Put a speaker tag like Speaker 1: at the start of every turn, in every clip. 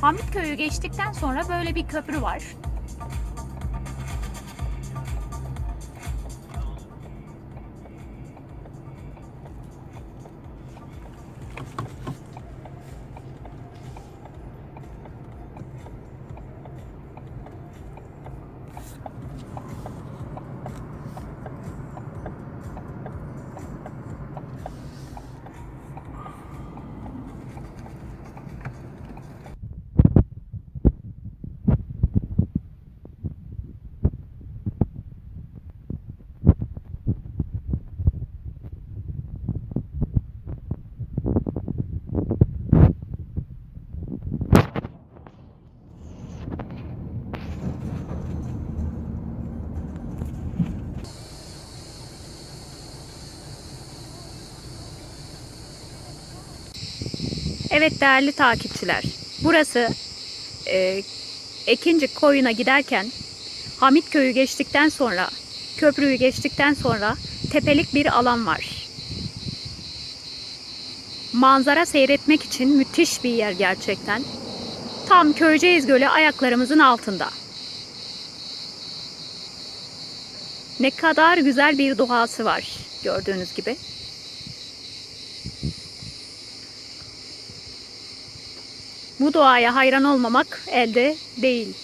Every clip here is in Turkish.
Speaker 1: Hamitköy'ü geçtikten sonra böyle bir köprü var. Evet değerli takipçiler. Burası e, Ekincik koyuna giderken Hamitköy'ü geçtikten sonra köprüyü geçtikten sonra tepelik bir alan var. Manzara seyretmek için müthiş bir yer gerçekten. Tam Köyceğiz Gölü ayaklarımızın altında. Ne kadar güzel bir doğası var gördüğünüz gibi. Bu doğaya hayran olmamak elde değil.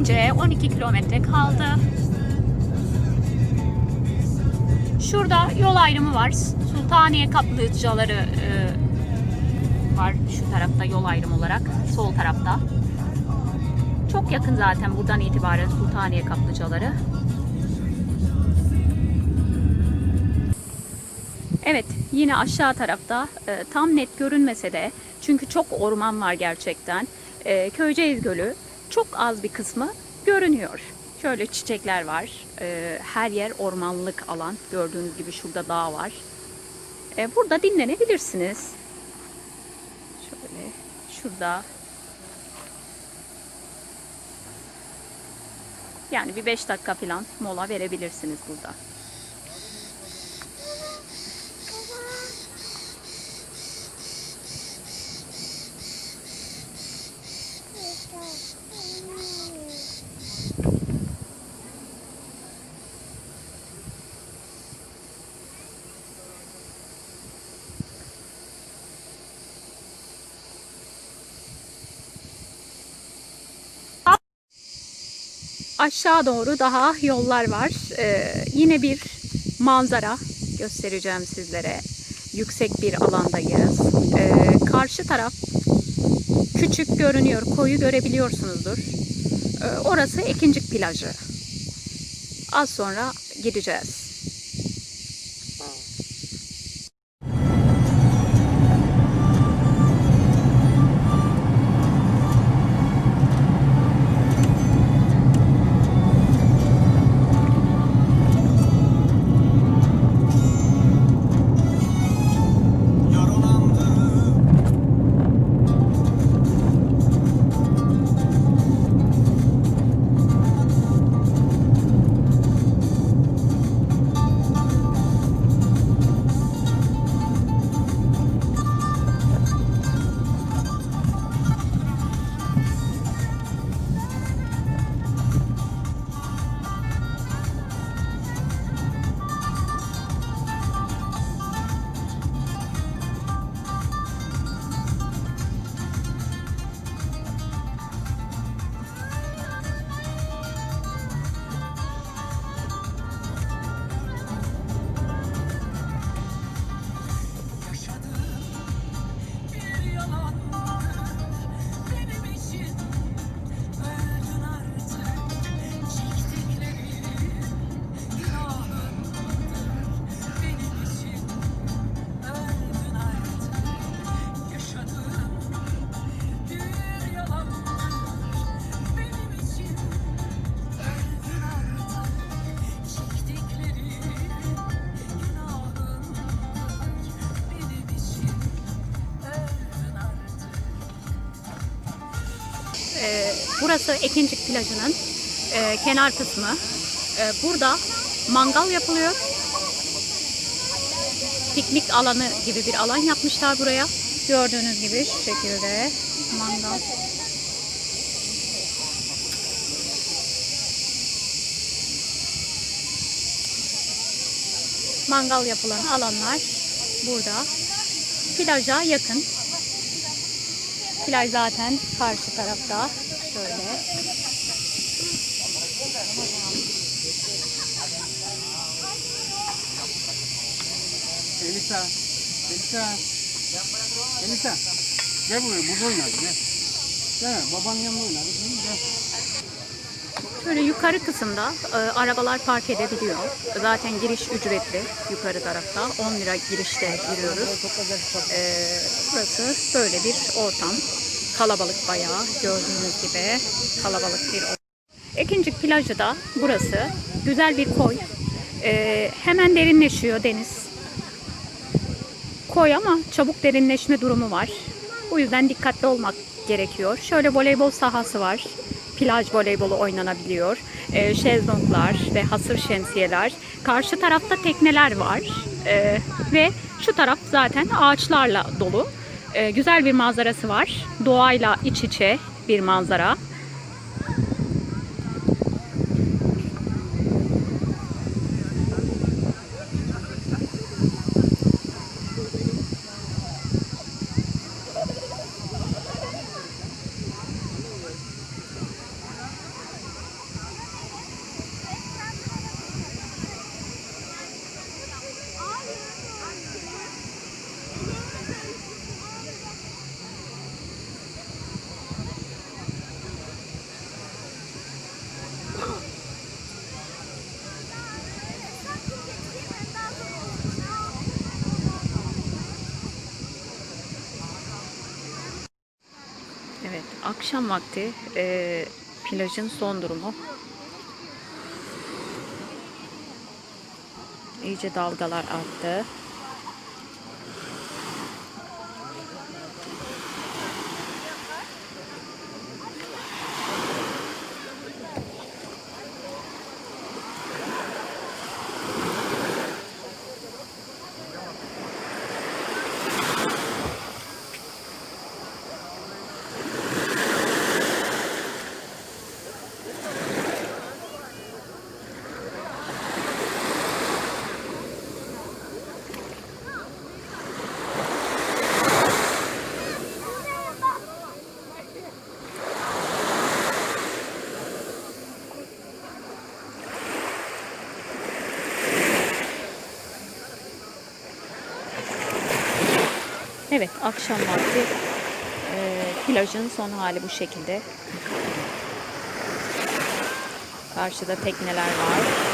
Speaker 1: Ekince 12 kilometre kaldı. Şurada yol ayrımı var. Sultaniye kaplıcaları e, var şu tarafta yol ayrımı olarak. Sol tarafta. Çok yakın zaten buradan itibaren Sultaniye kaplıcaları. Evet yine aşağı tarafta e, tam net görünmese de çünkü çok orman var gerçekten. E, Köyceğiz Gölü çok az bir kısmı görünüyor. Şöyle çiçekler var. E, her yer ormanlık alan. Gördüğünüz gibi şurada dağ var. E, burada dinlenebilirsiniz. Şöyle şurada. Yani bir 5 dakika falan mola verebilirsiniz burada. Aşağı doğru daha yollar var. Ee, yine bir manzara göstereceğim sizlere. Yüksek bir alandayız. Ee, karşı taraf küçük görünüyor. Koyu görebiliyorsunuzdur. Ee, orası Ekincik plajı. Az sonra gideceğiz. Burası Ekincik plajının e, kenar kısmı. E, burada mangal yapılıyor. Piknik alanı gibi bir alan yapmışlar buraya. Gördüğünüz gibi şu şekilde mangal. Mangal yapılan alanlar burada. Plaja yakın. Plaj zaten karşı tarafta. Şöyle.
Speaker 2: Elisa, Elisa, Elisa. Gel buraya, burada oynarız gel. Gel, babanın yanında oynarız. Gel.
Speaker 1: Şöyle yukarı kısımda e, arabalar park edebiliyor. Zaten giriş ücretli yukarı tarafta. 10 lira girişte giriyoruz. E, burası böyle bir ortam. Kalabalık bayağı gördüğünüz gibi kalabalık bir ortam. Ekincik plajı da burası. Güzel bir koy. E, hemen derinleşiyor deniz. Koy ama çabuk derinleşme durumu var. O yüzden dikkatli olmak gerekiyor. Şöyle voleybol sahası var. Plaj voleybolu oynanabiliyor. E, şezlonglar ve hasır şemsiyeler. Karşı tarafta tekneler var. E, ve şu taraf zaten ağaçlarla dolu. E, güzel bir manzarası var. Doğayla iç içe bir manzara. Evet, akşam vakti e, plajın son durumu. İyice dalgalar arttı. Evet, akşam vakti e, plajın son hali bu şekilde. Karşıda tekneler var.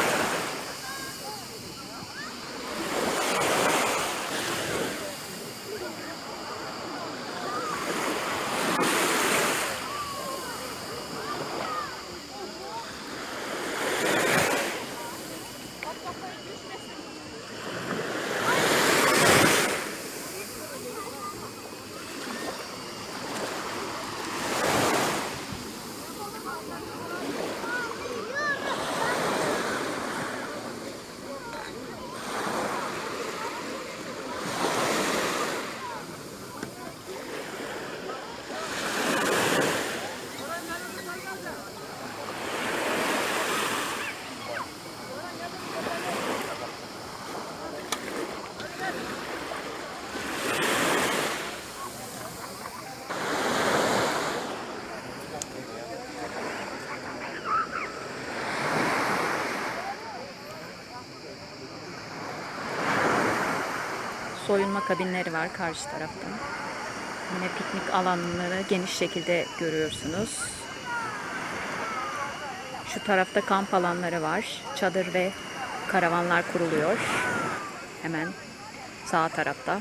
Speaker 1: Soyunma kabinleri var karşı tarafta. Yine piknik alanları geniş şekilde görüyorsunuz. Şu tarafta kamp alanları var. Çadır ve karavanlar kuruluyor. Hemen sağ tarafta.